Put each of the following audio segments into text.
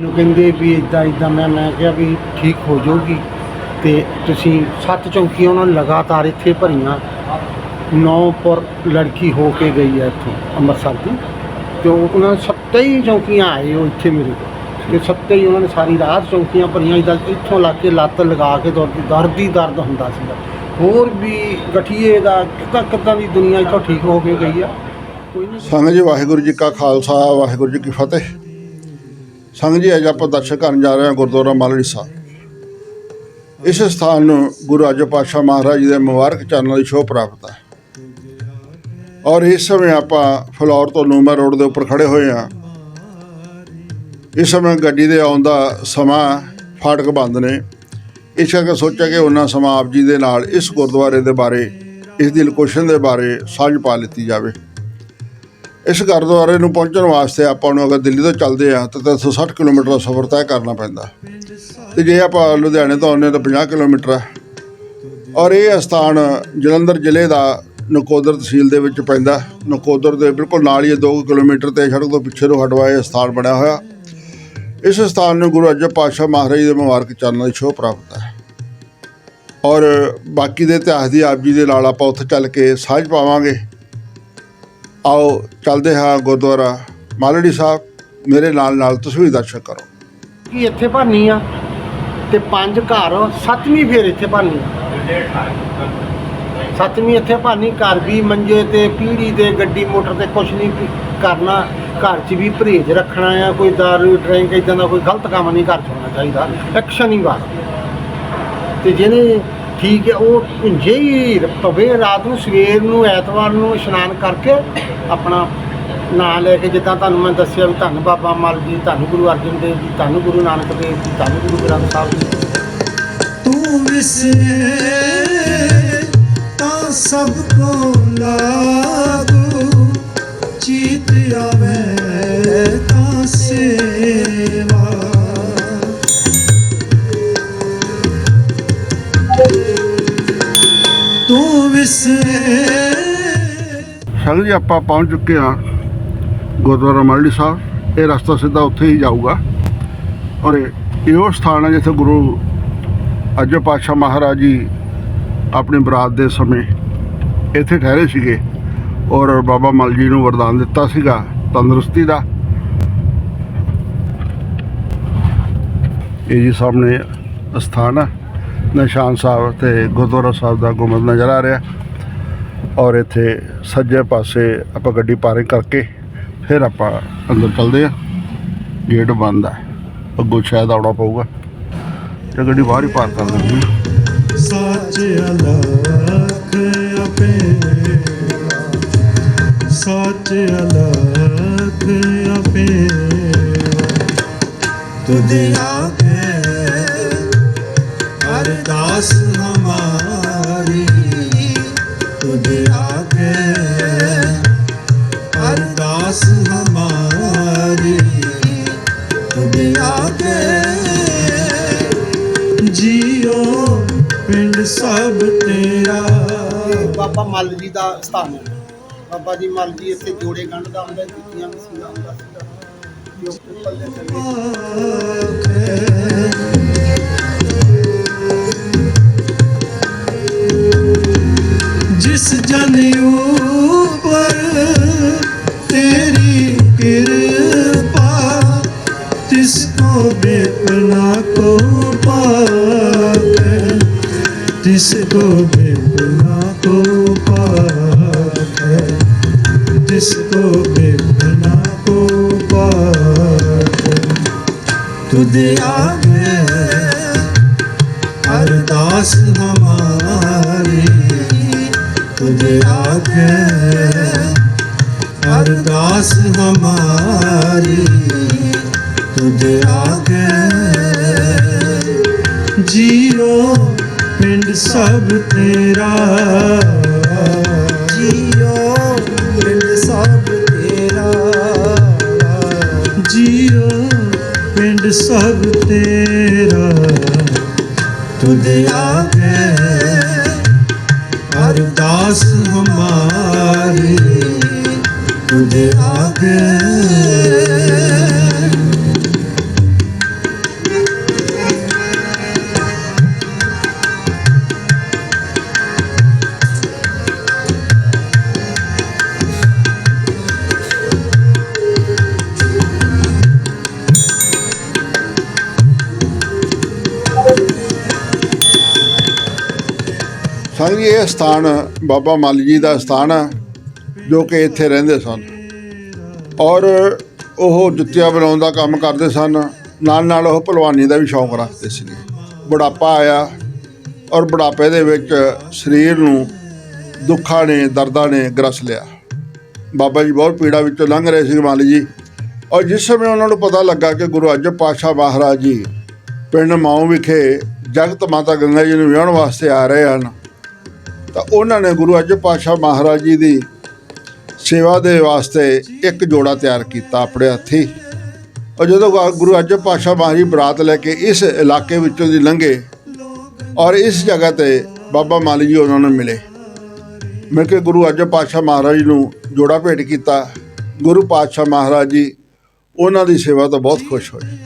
ਨੂੰ ਕਹਿੰਦੇ ਵੀ ਇਦਾਂ ਇਦਾਂ ਮੈਂ ਮੈਂ ਕਿਹਾ ਵੀ ਠੀਕ ਹੋ ਜਾਊਗੀ। ਤੇ ਤੁਸੀਂ ਸੱਤ ਚੌਂਕੀਆਂ ਉਹਨਾਂ ਨੇ ਲਗਾਤਾਰ ਇੱਥੇ ਭਰੀਆਂ। ਨੌ ਪਰ ਲੜਕੀ ਹੋ ਕੇ ਗਈ ਹੈ ਇੱਥੋਂ ਅੰਮ੍ਰਿਤਸਰ ਦੀ। ਤੇ ਉਹ- ਉਹਨਾਂ ਨੇ ਸੱਤੇ ਹੀ ਚੌਂਕੀਆਂ ਆਏ ਉਹ ਇੱਥੇ ਮੇਰੇ ਕੋਲ। ਤੇ ਸੱਤੇ ਹੀ ਉਹਨਾਂ ਨੇ ਸਾਰੀ ਰਾਤ ਚੌਂਕੀਆਂ ਭਰੀਆਂ ਇਦਾਂ ਇੱਥੋਂ ਲਾ ਕੇ ਲੱਤ ਲਗਾ ਕੇ ਤੁਰਦੀ ਦਰਦ ਹੀ ਦਰਦ ਹੁੰਦਾ ਸੀਗਾ। ਹੋਰ ਵੀ ਗਠੀਏ ਦਾ ਕਿੱਦਾਂ ਕਿੱਦਾਂ ਦੀ ਦੁਨੀਆ ਇੱਥੋਂ ਠੀਕ ਹੋ ਕੇ ਗਈ ਆ? ਕੋਈ ਨਹੀਂ ਸੰਗਤ ਜੀ, ਵਾਹਿਗੁਰੂ ਜੀ ਕਾ ਖਾਲਸਾ, ਵਾਹਿਗੁਰੂ ਜੀ ਕੀ ਫਤਿਹ। ਸੰਗਤ ਜੀ ਅੱਜ ਆਪਾਂ ਦਰਸ਼ਨ ਕਰਨ ਜਾ ਰਹੇ ਹਾਂ ਗੁਰਦੁਆਰਾ ਮਾਲੜੀ ਸਾਹਿਬ। ਇਸ ਸਥਾਨ ਨੂੰ ਗੁਰੂ ਰਾਜੋ ਪਾਤਸ਼ਾਹ ਮਹਾਰਾਜ ਜੀ ਦੇ ਮੁਬਾਰਕ ਚਰਨਾਂ ਦੀ ਸ਼ੋਭ ਪ੍ਰਾਪਤ ਹੈ। ਔਰ ਇਸ ਸਮੇਂ ਆਪਾਂ ਫਲੌਰ ਤੋਂ ਨੂਮਾ ਰੋਡ ਦੇ ਉੱਪਰ ਖੜੇ ਹੋਏ ਹਾਂ। ਇਸ ਸਮੇਂ ਗੱਡੀ ਦੇ ਆਉਣ ਦਾ ਸਮਾਂ ਫਾਟਕ ਬੰਦ ਨੇ। ਇਸ ਕਰਕੇ ਸੋਚਿਆ ਕਿ ਉਹਨਾਂ ਸਮਾਂ ਆਪ ਜੀ ਦੇ ਨਾਲ ਇਸ ਗੁਰਦੁਆਰੇ ਦੇ ਬਾਰੇ, ਇਸ ਦੀ ਲੋਕੇਸ਼ਨ ਦੇ ਬਾਰੇ ਸਾਂਝ ਪਾ ਲਿੱਤੀ ਜਾਵੇ। ਇਸ ਗੁਰਦੁਆਰੇ ਨੂੰ ਪਹੁੰਚਣ ਵਾਸਤੇ ਆਪਾਂ ਨੂੰ ਅਗਰ ਦਿੱਲੀ ਤੋਂ ਚੱਲਦੇ ਆ ਤਾਂ 360 ਕਿਲੋਮੀਟਰ ਦਾ ਸਫ਼ਰ ਤੈਅ ਕਰਨਾ ਪੈਂਦਾ। ਤੇ ਜੇ ਆਪਾਂ ਲੁਧਿਆਣੇ ਤੋਂ ਆਉਂਦੇ ਤਾਂ 50 ਕਿਲੋਮੀਟਰ ਹੈ। ਔਰ ਇਹ ਸਥਾਨ ਜਲੰਧਰ ਜ਼ਿਲ੍ਹੇ ਦਾ ਨਕੋਦਰ ਤਹਿਸੀਲ ਦੇ ਵਿੱਚ ਪੈਂਦਾ। ਨਕੋਦਰ ਦੇ ਬਿਲਕੁਲ ਨਾਲ ਹੀ 2 ਕਿਲੋਮੀਟਰ ਤੇ ਸੜਕ ਤੋਂ ਪਿੱਛੇ ਨੂੰ ਹਟਵਾ ਇਹ ਸਥਾਨ ਬਣਿਆ ਹੋਇਆ। ਇਸ ਸਥਾਨ ਨੂੰ ਗੁਰੂ ਅਰਜਨ ਪਾਤਸ਼ਾਹ ਮਹਾਰਾਜ ਦੇ ਮੁਬਾਰਕ ਚਰਨਾਂ ਦੀ ਸ਼ੋਭ ਪ੍ਰਾਪਤ ਹੈ। ਔਰ ਬਾਕੀ ਦੇ ਇਤਿਹਾਸ ਦੀ ਆਪ ਜੀ ਦੇ ਨਾਲ ਆਪਾਂ ਉੱਥੇ ਚੱਲ ਕੇ ਸਾਂਝ ਪਾਵਾਂਗੇ। ਆਓ, ਚੱਲਦੇ ਹਾਂ ਗੁਰਦੁਆਰਾ। ਮਾਲੜੀ ਸਾਹਿਬ, ਮੇਰੇ ਨਾਲ ਨਾਲ ਤੁਸੀਂ ਵੀ ਦਰਸ਼ਨ ਕਰੋ। ਕਿ ਇੱਥੇ ਭਰਨੀ ਆ? ਤੇ ਪੰਜ ਘਰ, ਸੱਤਵੀਂ ਫੇਰ ਇੱਥੇ ਭਰਨੀ ਸੱਤਵੀਂ ਇੱਥੇ ਭਰਨੀ ਘਰ ਵੀ ਮੰਜੇ ਤੇ, ਪੀੜੀ ਤੇ, ਗੱਡੀ, ਮੋਟਰ ਤੇ ਕੁਛ ਨਹੀਂ ਕਰਨਾ। ਘਰ 'ਚ ਵੀ ਪਰਹੇਜ਼ ਰੱਖਣਾ ਆ, ਕੋਈ ਦਾਰੂ, ਡਰਿੰਕ ਇਦਾਂ ਦਾ ਕੋਈ ਗਲਤ ਕੰਮ ਨਹੀਂ ਘਰ 'ਚ ਹੋਣਾ ਚਾਹੀਦਾ। ਇੱਕ ਸ਼ਨੀਵਾਰ। ਤੇ ਜਿਹਨੇ ਠੀਕ ਹੈ, ਉਹ ਜੇ ਹੀ ਪਵੇ ਰਾਤ ਨੂੰ ਸਵੇਰ ਨੂੰ, ਐਤਵਾਰ ਨੂੰ ਇਸ਼ਨਾਨ ਕਰਕੇ ਆਪਣਾ ਨਾਂ ਲੈ ਕੇ ਜਿੱਦਾਂ ਤੁਹਾਨੂੰ ਮੈਂ ਦੱਸਿਆ ਵੀ ਧੰਨ ਬਾਬਾ ਮਲ ਜੀ, ਧੰਨ ਗੁਰੂ ਅਰਜਨ ਦੇਵ ਜੀ, ਧੰਨ ਗੁਰੂ ਨਾਨਕ ਦੇਵ ਜੀ, ਧੰਨ ਗੁਰੂ ਗ੍ਰੰਥ ਸਾਹਿਬ ਜੀ। ਤੂੰ ਵਿਸਰੇ ਤਾਂ ਸਭ ਕੋ ਲਾਗੂ ਚੀਤ ਆਵੇ ਤਾਂ ਸੇਵਾ। ਤੂੰ ਜੀ, ਆਪਾਂ ਪਹੁੰਚ ਚੁੱਕੇ ਹਾਂ ਗੁਰਦੁਆਰਾ ਮਾਲੜੀ ਸਾਹਿਬ। ਇਹ ਰਸਤਾ ਸਿੱਧਾ ਉੱਥੇ ਹੀ ਜਾਊਗਾ। ਔਰ ਇਹ ਉਹ ਸਥਾਨ ਹੈ ਜਿੱਥੇ ਗੁਰੂ ਅਰਜਨ ਪਾਤਸ਼ਾਹ ਮਹਾਰਾਜ ਜੀ ਆਪਣੀ ਬਰਾਤ ਦੇ ਸਮੇਂ ਇੱਥੇ ਠਹਿਰੇ ਸੀਗੇ। ਔਰ ਬਾਬਾ ਮਲ ਜੀ ਨੂੰ ਵਰਦਾਨ ਦਿੱਤਾ ਸੀਗਾ ਤੰਦਰੁਸਤੀ ਦਾ। ਇਹ ਜੀ ਸਾਹਮਣੇ ਸਥਾਨ ਹੈ ਨਿਸ਼ਾਨ ਸਾਹਿਬ ਤੇ ਗੁਰਦੁਆਰਾ ਸਾਹਿਬ ਦਾ ਗੁੰਮਤ ਨਜ਼ਰ ਆ ਰਿਹਾ। ਔਰ ਇੱਥੇ ਸੱਜੇ ਪਾਸੇ ਆਪਾਂ ਗੱਡੀ ਪਾਰਕਿੰਗ ਕਰਕੇ ਫਿਰ ਆਪਾਂ ਅੰਦਰ ਚੱਲਦੇ ਆ ਗੇਟ ਬੰਦ ਹੈ ਅੱਗੋਂ ਸ਼ਾਇਦ ਆਉਣਾ ਪਊਗਾ। ਤੇ ਗੱਡੀ ਬਾਹਰ ਹੀ ਪਾਰਕ ਕਰ ਦਿੰਦੇ ਹਾਂ। ਸੱਚ ਅਲਖ ਆਪੇ ਸੱਚ ਅਲਖ ਆਪੇ। ਤੁਧ ਆਗੇ ਅਰਦਾਸ ਹਮਾਰੀ ਤੁਧ ਆਗੇ ਅਰਦਾਸ ਹਮਾਰੀ ਤੁਧ ਆਗੇ ਜੀਓ ਪਿੰਡ ਸਭ ਤੇਰਾ। ਬਾਬਾ ਮਲ ਜੀ ਦਾ ਸਥਾਨ ਹੈ। ਬਾਬਾ ਜੀ ਮਲ ਜੀ ਇੱਥੇ ਜੋੜੇ ਗੰਢ ਦਾ ਹੁੰਦਾ ਜੁੱਤੀਆਂ ਮਸੀਨਾ ਹੁੰਦਾ ਸੀਗਾ। ਪੱਲੇ ਚੱਲੇ। ਜਿਸ ਜਨ ਉਪਰ ਤੇਰੀ ਕਿਰਪਾ, ਤਿਸ ਕੋ ਬੇਪਨਾ ਕੋ ਪਾਵੇ ਤਿਸ ਕੋ ਬੇਪਨਾ ਕੋ ਪਾਵੇ ਤਿਸ ਕੋ ਬੇਪਨਾ ਕੋ ਪਾਵੇ ਤੁਧ ਆਵੇ ਅਰਦਾਸ ਹਮਾਰੀ तुझे आगे अरदास हमारी तुझे आगे जियो पिंड सब तेरा अरदास हमारी तुझ आगे ਸੰਗ ਇਹ ਸਥਾਨ ਬਾਬਾ ਮਾਲੀ ਜੀ ਦਾ ਸਥਾਨ ਹੈ ਜੋ ਕਿ ਇੱਥੇ ਰਹਿੰਦੇ ਸਨ। ਔਰ ਉਹ ਜੁੱਤੀਆਂ ਬਣਾਉਣ ਦਾ ਕੰਮ ਕਰਦੇ ਸਨ। ਨਾਲ ਨਾਲ ਉਹ ਭਲਵਾਨੀ ਦਾ ਵੀ ਸ਼ੌਂਕ ਰੱਖਦੇ ਸੀ। ਬੁਢਾਪਾ ਆਇਆ ਔਰ ਬੁਢਾਪੇ ਦੇ ਵਿੱਚ ਸਰੀਰ ਨੂੰ ਦੁੱਖਾਂ ਨੇ, ਦਰਦਾਂ ਨੇ ਗਰਸ ਲਿਆ। ਬਾਬਾ ਜੀ ਬਹੁਤ ਪੀੜਾ ਵਿੱਚੋਂ ਲੰਘ ਰਹੇ ਸੀ ਮਾਲੀ ਜੀ। ਔਰ ਜਿਸ ਸਮੇਂ ਉਹਨਾਂ ਨੂੰ ਪਤਾ ਲੱਗਾ ਕਿ ਗੁਰੂ ਅਰਜਨ ਪਾਤਸ਼ਾਹ ਮਹਾਰਾਜ ਜੀ ਪਿੰਡ ਮਾਉ ਵਿਖੇ ਜਗਤ ਮਾਤਾ ਗੰਗਾ ਜੀ ਨੂੰ ਵਿਆਹਣ ਵਾਸਤੇ ਆ ਰਹੇ ਹਨ ਤਾਂ ਉਹਨਾਂ ਨੇ ਗੁਰੂ ਅਰਜਨ ਪਾਤਸ਼ਾਹ ਮਹਾਰਾਜ ਜੀ ਦੀ ਸੇਵਾ ਦੇ ਵਾਸਤੇ ਇੱਕ ਜੋੜਾ ਤਿਆਰ ਕੀਤਾ ਆਪਣੇ ਹੱਥੀ। ਔਰ ਜਦੋਂ ਗੁਰੂ ਅਰਜਨ ਪਾਤਸ਼ਾਹ ਮਹਾਰਾਜ ਬਰਾਤ ਲੈ ਕੇ ਇਸ ਇਲਾਕੇ ਵਿੱਚੋਂ ਦੀ ਲੰਘੇ ਔਰ ਇਸ ਜਗ੍ਹਾ ਤੇ ਬਾਬਾ ਮਾਲੀ ਜੀ ਉਹਨਾਂ ਨੂੰ ਮਿਲੇ। ਮਿਲ ਕੇ ਗੁਰੂ ਅਰਜਨ ਪਾਤਸ਼ਾਹ ਮਹਾਰਾਜ ਜੀ ਨੂੰ ਜੋੜਾ ਭੇਟ ਕੀਤਾ। ਗੁਰੂ ਪਾਤਸ਼ਾਹ ਮਹਾਰਾਜ ਜੀ ਉਹਨਾਂ ਦੀ ਸੇਵਾ ਤੋਂ ਬਹੁਤ ਖੁਸ਼ ਹੋਏ।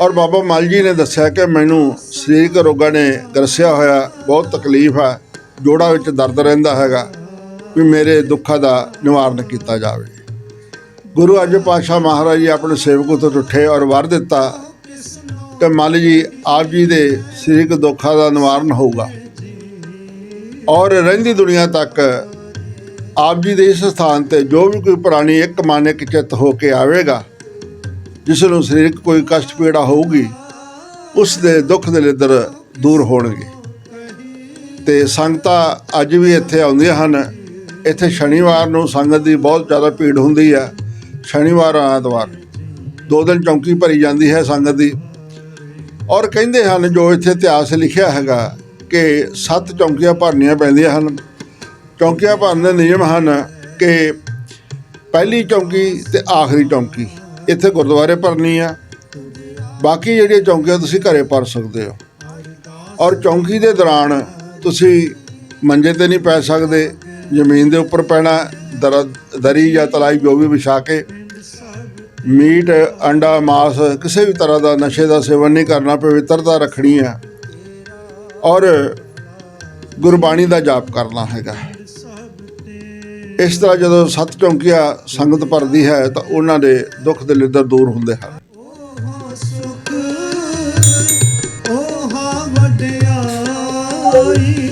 ਔਰ ਬਾਬਾ ਮਲ ਜੀ ਨੇ ਦੱਸਿਆ ਕਿ ਮੈਨੂੰ ਸਰੀਰਕ ਰੋਗਾਂ ਨੇ ਗਰਸਿਆ ਹੋਇਆ, ਬਹੁਤ ਤਕਲੀਫ ਹੈ ਜੋੜਾਂ ਵਿੱਚ ਦਰਦ ਰਹਿੰਦਾ ਹੈਗਾ ਵੀ ਮੇਰੇ ਦੁੱਖਾਂ ਦਾ ਨਿਵਾਰਨ ਕੀਤਾ ਜਾਵੇ। ਗੁਰੂ ਅਰਜਨ ਪਾਤਸ਼ਾਹ ਮਹਾਰਾਜ ਜੀ ਆਪਣੇ ਸੇਵਕ ਤੋਂ ਉੱਠੇ ਔਰ ਵਰ ਦਿੱਤਾ ਕਿ ਮਲ ਜੀ ਆਪ ਜੀ ਦੇ ਸਰੀਰਕ ਦੁੱਖਾਂ ਦਾ ਨਿਵਾਰਨ ਹੋਊਗਾ। ਔਰ ਰਹਿੰਦੀ ਦੁਨੀਆ ਤੱਕ ਆਪ ਜੀ ਦੇ ਇਸ ਸਥਾਨ ਤੇ ਜੋ ਵੀ ਕੋਈ ਪ੍ਰਾਣੀ ਇੱਕ ਮਨ ਚਿੱਤ ਹੋ ਕੇ ਆਵੇਗਾ, ਜਿਸ ਨੂੰ ਸਰੀਰਕ ਕੋਈ ਕਸ਼ਟ ਪੀੜਾ ਹੋਊਗੀ, ਉਸ ਦੇ ਦੁੱਖ ਦੇ ਲਿੱਦਰ ਦੂਰ ਹੋਣਗੇ। ਤੇ ਸੰਗਤਾਂ ਅੱਜ ਵੀ ਇੱਥੇ ਆਉਂਦੀਆਂ ਹਨ। ਇੱਥੇ ਸ਼ਨੀਵਾਰ ਨੂੰ ਸੰਗਤ ਦੀ ਬਹੁਤ ਜ਼ਿਆਦਾ ਭੀੜ ਹੁੰਦੀ ਹੈ ਸ਼ਨੀਵਾਰ ਐਤਵਾਰ। ਦੋ ਦਿਨ ਚੌਂਕੀ ਭਰੀ ਜਾਂਦੀ ਹੈ ਸੰਗਤ ਦੀ। ਔਰ ਕਹਿੰਦੇ ਹਨ, ਜੋ ਇੱਥੇ ਇਤਿਹਾਸ ਲਿਖਿਆ ਹੈਗਾ ਕਿ ਸੱਤ ਚੌਂਕੀਆਂ ਭਰਨੀਆਂ ਪੈਂਦੀਆਂ ਹਨ। ਚੌਂਕੀਆਂ ਭਰਨ ਦੇ ਨਿਯਮ ਹਨ ਕਿ ਪਹਿਲੀ ਚੌਂਕੀ ਤੇ ਆਖਰੀ ਚੌਂਕੀ। ਇੱਥੇ ਗੁਰਦੁਆਰੇ ਭਰਨੀ ਆ। ਬਾਕੀ ਜਿਹੜੀਆਂ ਚੌਂਕੀਆਂ ਤੁਸੀਂ ਘਰੇ ਭਰ ਸਕਦੇ ਹੋ। ਔਰ ਚੌਂਕੀ ਦੇ ਦੌਰਾਨ ਤੁਸੀਂ ਮੰਜੇ ਤੇ ਨਹੀਂ ਪੈ ਸਕਦੇ, ਜ਼ਮੀਨ ਦੇ ਉੱਪਰ ਪੈਣਾ, ਦਰ- ਦਰੀ ਜਾਂ ਤਲਾਈ ਜੋ ਵੀ ਵਿਛਾ ਕੇ, ਮੀਟ, ਅੰਡਾ, ਮਾਸ, ਕਿਸੇ ਵੀ ਤਰ੍ਹਾਂ ਦਾ ਨਸ਼ੇ ਦਾ ਸੇਵਨ ਨਹੀਂ ਕਰਨਾ, ਪਵਿੱਤਰਤਾ ਰੱਖਣੀ ਹੈ ਔਰ ਗੁਰਬਾਣੀ ਦਾ ਜਾਪ ਕਰਨਾ ਹੈਗਾ। ਇਸ ਤਰ੍ਹਾਂ ਜਦੋਂ ਸੱਤ ਚੌਂਕੀਆਂ ਸੰਗਤ ਭਰਦੀ ਹੈ ਤਾਂ ਉਹਨਾਂ ਦੇ ਦੁੱਖ ਦੇ ਲਿੱਦਰ ਦੂਰ ਹੁੰਦੇ ਹਨ। করি